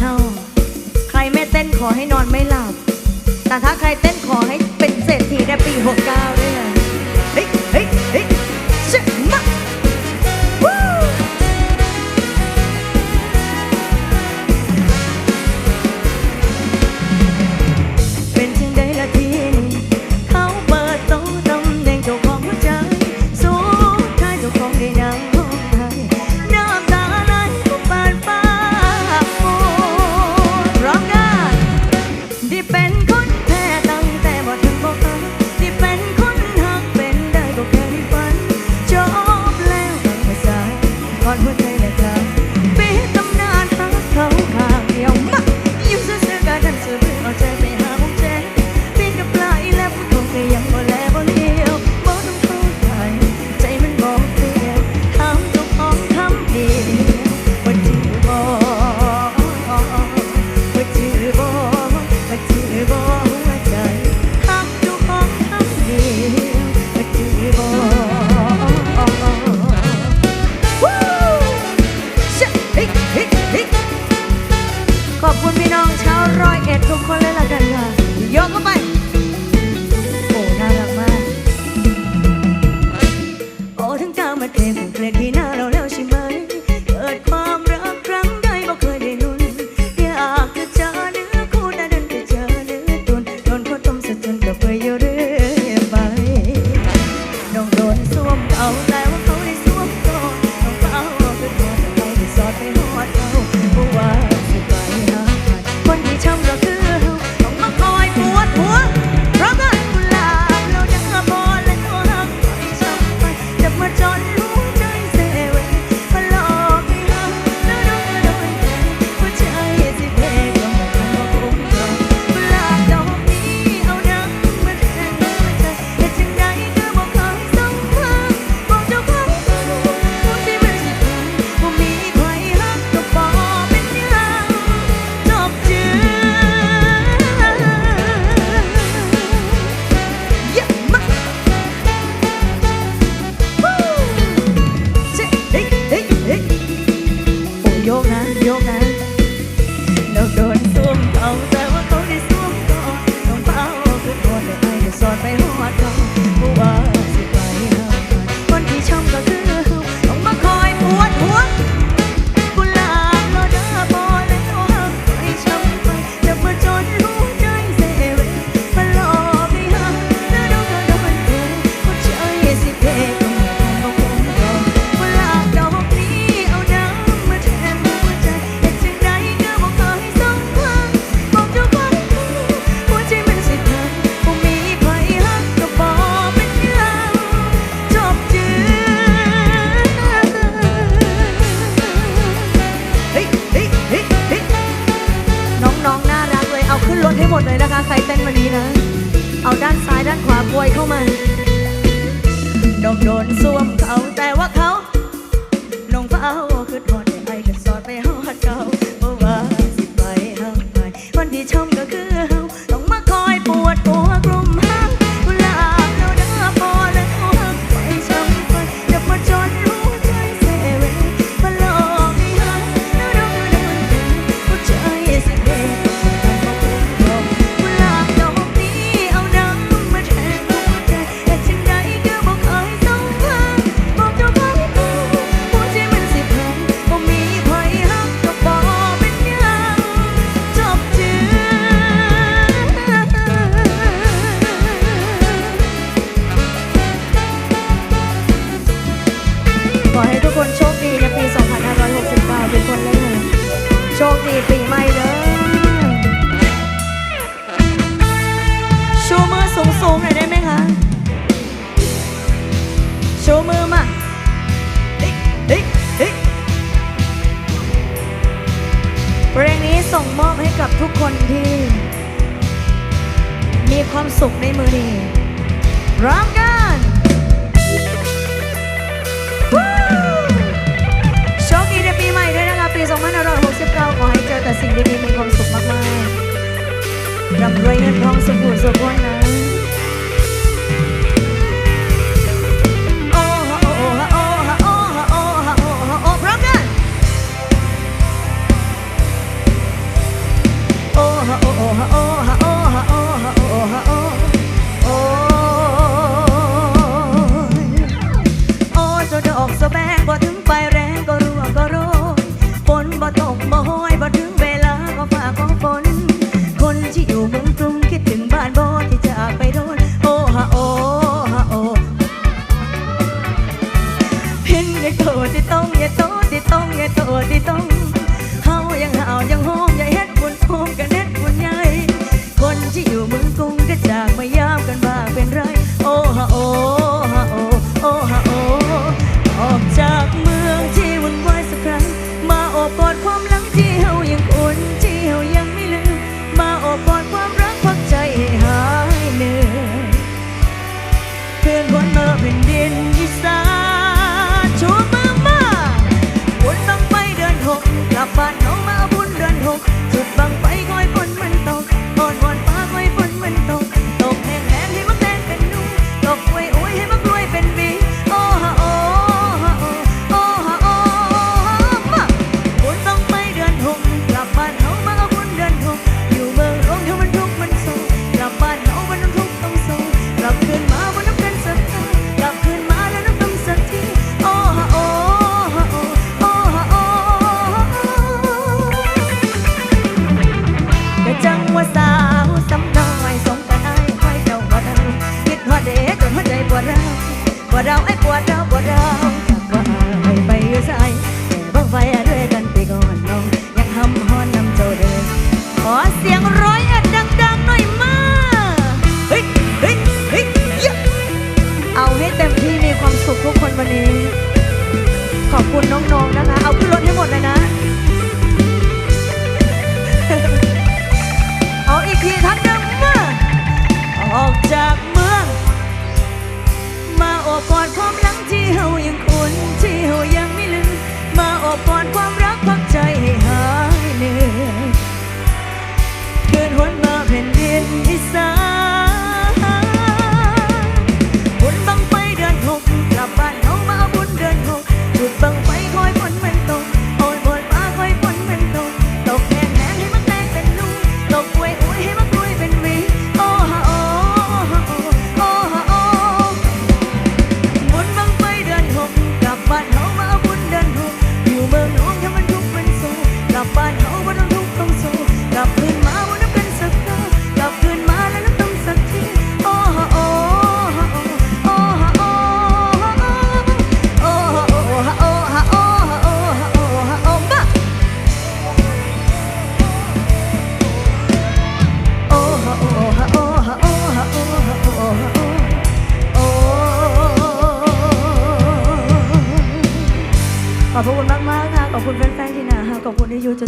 เฮาใครไม่เต้นขอให้นอนไม่หลับ แต่ถ้าใครเต้นขอให้เป็นเศรษฐีในปีหกเก้า วยเข้ามา ดอกโดนสวม ส่งมอบให้กับทุกคนที่ มีความสุขในมือดีร้องกันโชคดีในปีใหม่ด้วยนะคะปี 2569 ขอให้เจอแต่สิ่งดีๆมีความสุขมากๆร่ำรวยเงินทองสุขุสุขวันนะ ฮะโอ้ะโอฮะโอฮะโอฮะโอฮะโอโอ้โอ้โอ้าดอกสะแบ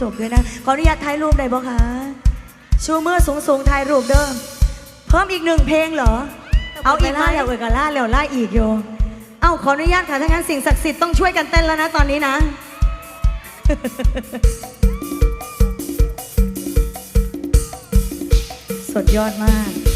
จบด้วยนะ ขออนุญาตถ่ายรูปได้บ่คะชูมือสูงสูงถ่ายรูปเดิมเพิ่มอีกหนึ่งเพลงเหรอ เอาอีกล่าแล้วเอกล่าแล้วล่าอีกโยเอ้าขออนุญาตค่ะถ้างั้นสิ่งศักดิ์สิทธิ์ต้องช่วยกันเต้นแล้วนะตอนนี้นะสดยอดมาก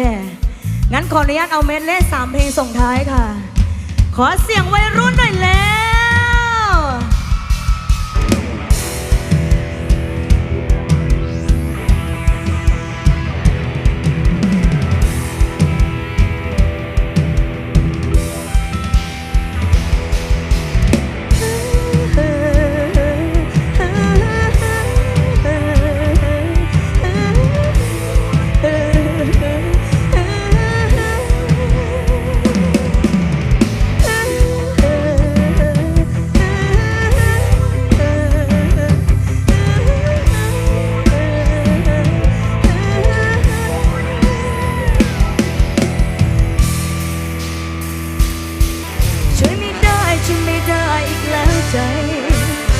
ค่ งั้นขออนุญาตเอาเมดเล่สามเพลงส่งท้ายค่ะ ขอเสียงไว้รุ่น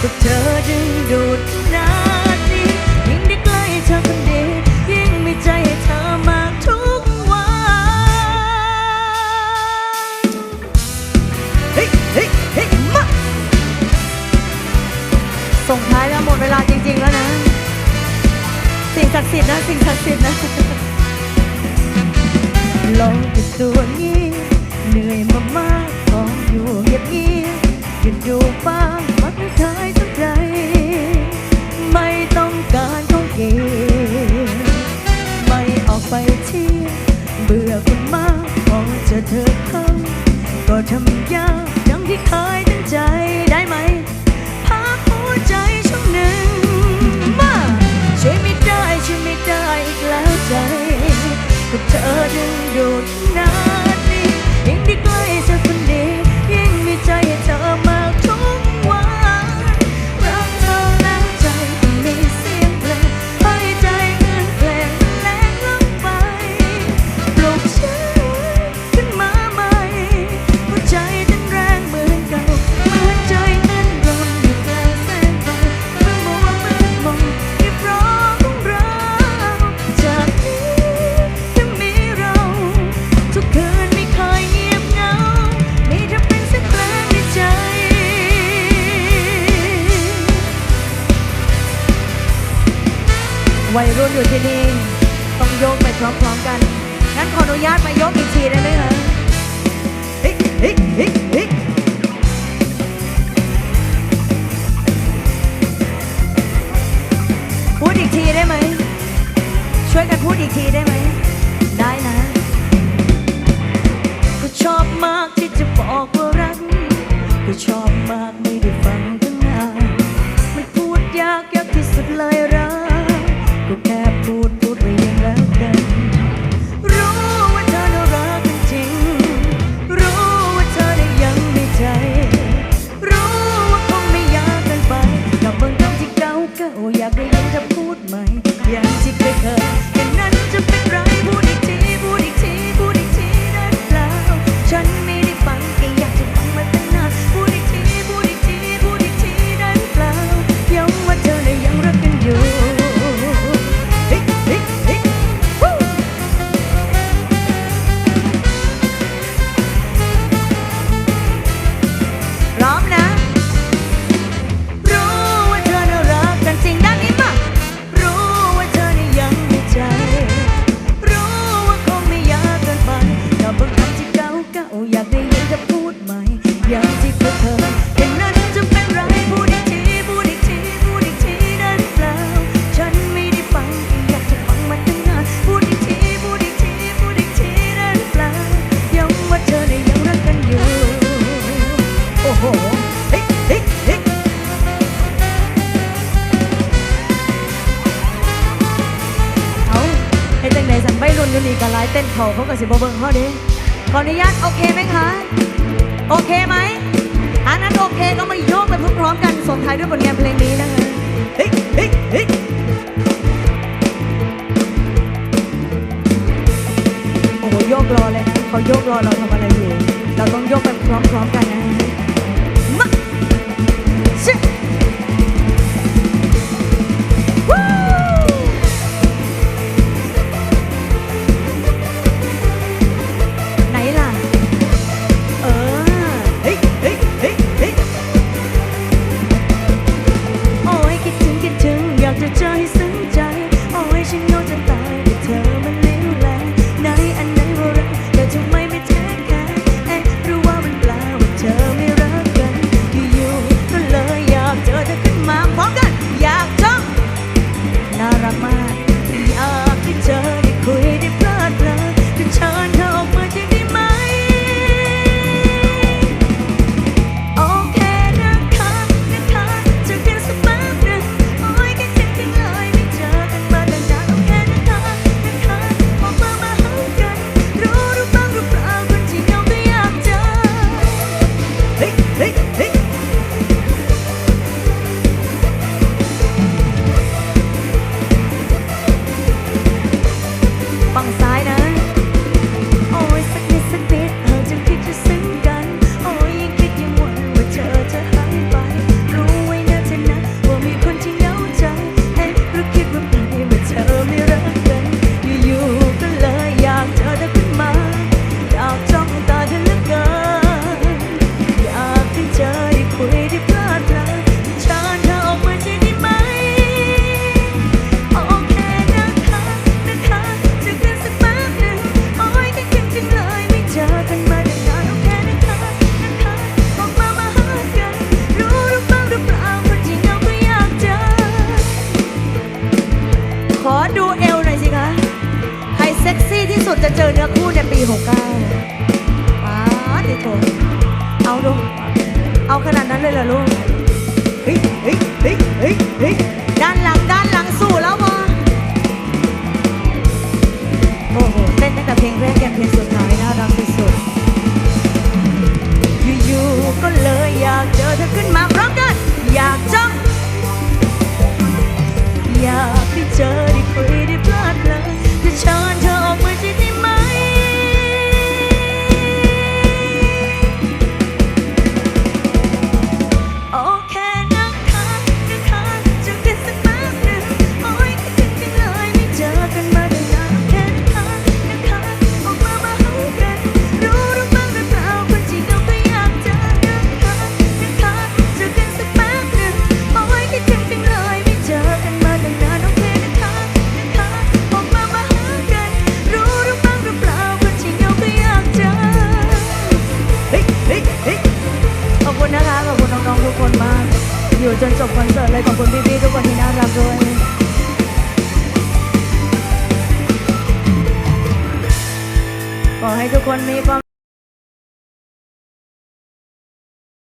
but tell her you don't ได้ไหม ช่วยกันพูดอีกทีได้ไหม ได้นะ ก็ชอบมากที่จะบอกว่ารักก็ชอบ เขาเขาก็สิบเบิ้งเขาดิขออนุญาตโอเคไหมคะ โอเคไหมอันนั้นโอเคก็มาโยกไปพร้อมๆกันส่งท้ายด้วยผลงานเพลงนี้นะคะเฮ้ยเฮ้ยเฮ้ยโอ้โหโยกรอเลยเขาโยกรอเราทำอะไรอยู่ เราต้องโยกไปพร้อมๆกันนะ เอาดู เอาขนาดนั้นเลยเหรอลูกเฮ้ยเฮ้ยเฮ้ยเฮ้ยด้านหลังด้านหลังสู้แล้วมาโอ้โหเต้นตั้งแต่เพลงแรกแกเพลงสุดท้ายน่ารักที่สุดอยู่ๆก็เลยอยากเจอเธอขึ้นมาพร้อมกันอยากจังอยากได้เจอได้คุยได้พลิดเลยนจะเชิญเ